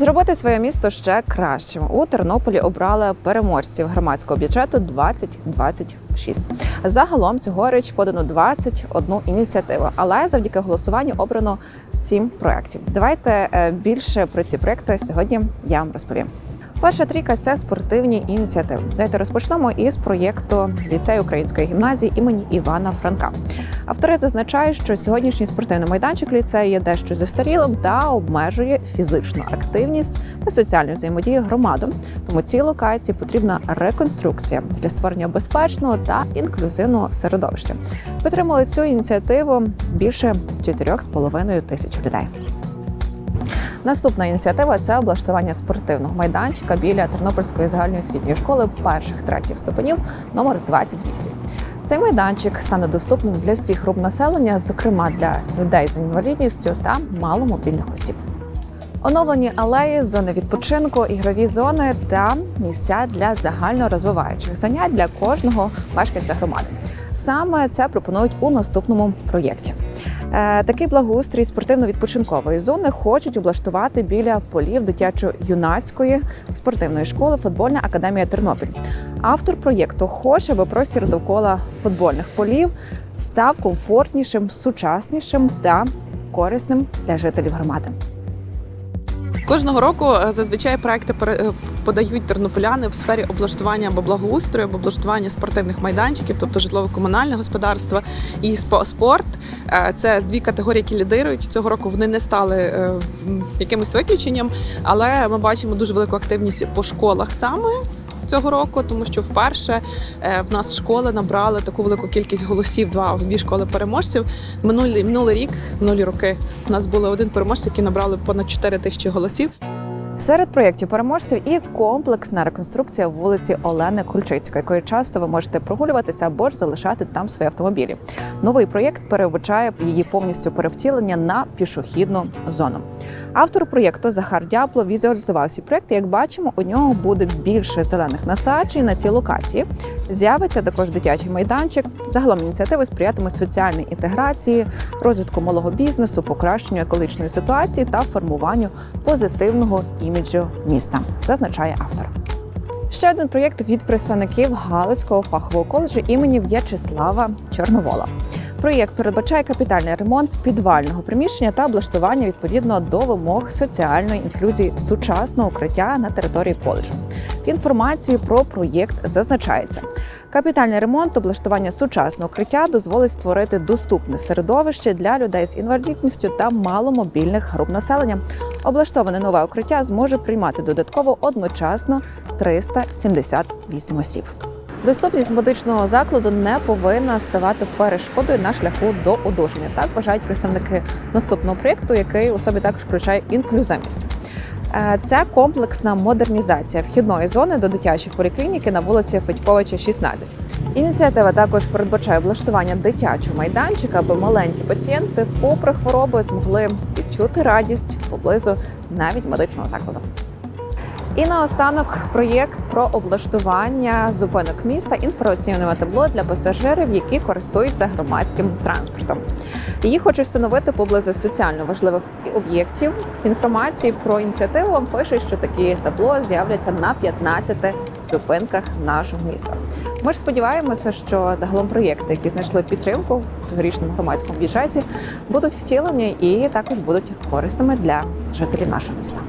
Зробити своє місто ще кращим у Тернополі обрали переможців громадського бюджету 2026. Загалом цьогоріч подано 21 ініціативу, але завдяки голосуванню обрано 7 проєктів. Давайте е, більше про ці проекти сьогодні я вам розповім. Перша трійка це спортивні ініціативи. Давайте розпочнемо із проєкту ліцею української гімназії імені Івана Франка. Автори зазначають, що сьогоднішній спортивний майданчик ліцею є дещо застарілим та обмежує фізичну активність та соціальну взаємодію громаду. Тому цій локації потрібна реконструкція для створення безпечного та інклюзивного середовища. Підтримали цю ініціативу більше 4,5 тисяч людей. Наступна ініціатива це облаштування спортивного майданчика біля Тернопільської загальної освітньої школи перших третіх ступенів номер 28. Цей майданчик стане доступним для всіх груп населення, зокрема для людей з інвалідністю та маломобільних осіб. Оновлені алеї, зони відпочинку, ігрові зони та місця для загальнорозвиваючих занять для кожного мешканця громади. Саме це пропонують у наступному проєкті. Е, Такий благоустрій спортивно-відпочинкової зони хочуть облаштувати біля полів дитячо-юнацької спортивної школи Футбольна академія Тернопіль. Автор проєкту хоче, аби простір довкола футбольних полів став комфортнішим, сучаснішим та корисним для жителів громади. Кожного року е, зазвичай проекти е, подають тернополяни в сфері облаштування або благоустрою, або облаштування спортивних майданчиків, тобто житлово-комунальне господарство і спо- спорт. Е, Це дві категорії, які лідирують. Цього року вони не стали якимось виключенням, але ми бачимо дуже велику активність по школах саме. Цього року, тому що вперше е, в нас школи набрали таку велику кількість голосів. Два дві школи переможців. Минулий минулий рік, минулі роки, у нас були один переможець, який набрали понад 4 тисячі голосів. Серед проєктів переможців і комплексна реконструкція вулиці Олени Кульчицької, якою часто ви можете прогулюватися або ж залишати там свої автомобілі. Новий проєкт передбачає її повністю перевтілення на пішохідну зону. Автор проєкту Захар Дяпло візуалізував ці проєкти. Як бачимо, у нього буде більше зелених насаджень на цій локації. З'явиться також дитячий майданчик. Загалом ініціативи сприятиме соціальній інтеграції, розвитку малого бізнесу, покращенню екологічної ситуації та формуванню позитивного іміджу міста, зазначає автор. Ще один проєкт від представників Галицького фахового коледжу імені В'ячеслава Чорновола. Проєкт передбачає капітальний ремонт підвального приміщення та облаштування відповідно до вимог соціальної інклюзії сучасного укриття на території коледжу. В інформації про проєкт зазначається. Капітальний ремонт облаштування сучасного укриття дозволить створити доступне середовище для людей з інвалідністю та маломобільних груп населення. Облаштоване нове укриття зможе приймати додатково одночасно 378 осіб. Доступність медичного закладу не повинна ставати перешкодою на шляху до одужання. Так вважають представники наступного проєкту, який у собі також включає інклюзивність. Це комплексна модернізація вхідної зони до дитячої поліклініки на вулиці Федьковича, 16. Ініціатива також передбачає облаштування дитячого майданчика, аби маленькі пацієнти, попри хвороби, змогли відчути радість поблизу навіть медичного закладу. І наостанок проєкт про облаштування зупинок міста інформаційного табло для пасажирів, які користуються громадським транспортом. Її хочуть встановити поблизу соціально важливих об'єктів. Інформації про ініціативу вам пишуть, що такі табло з'являться на 15 зупинках нашого міста. Ми ж сподіваємося, що загалом проєкти, які знайшли підтримку в цьогорічному громадському бюджеті, будуть втілені і також будуть корисними для жителів нашого міста.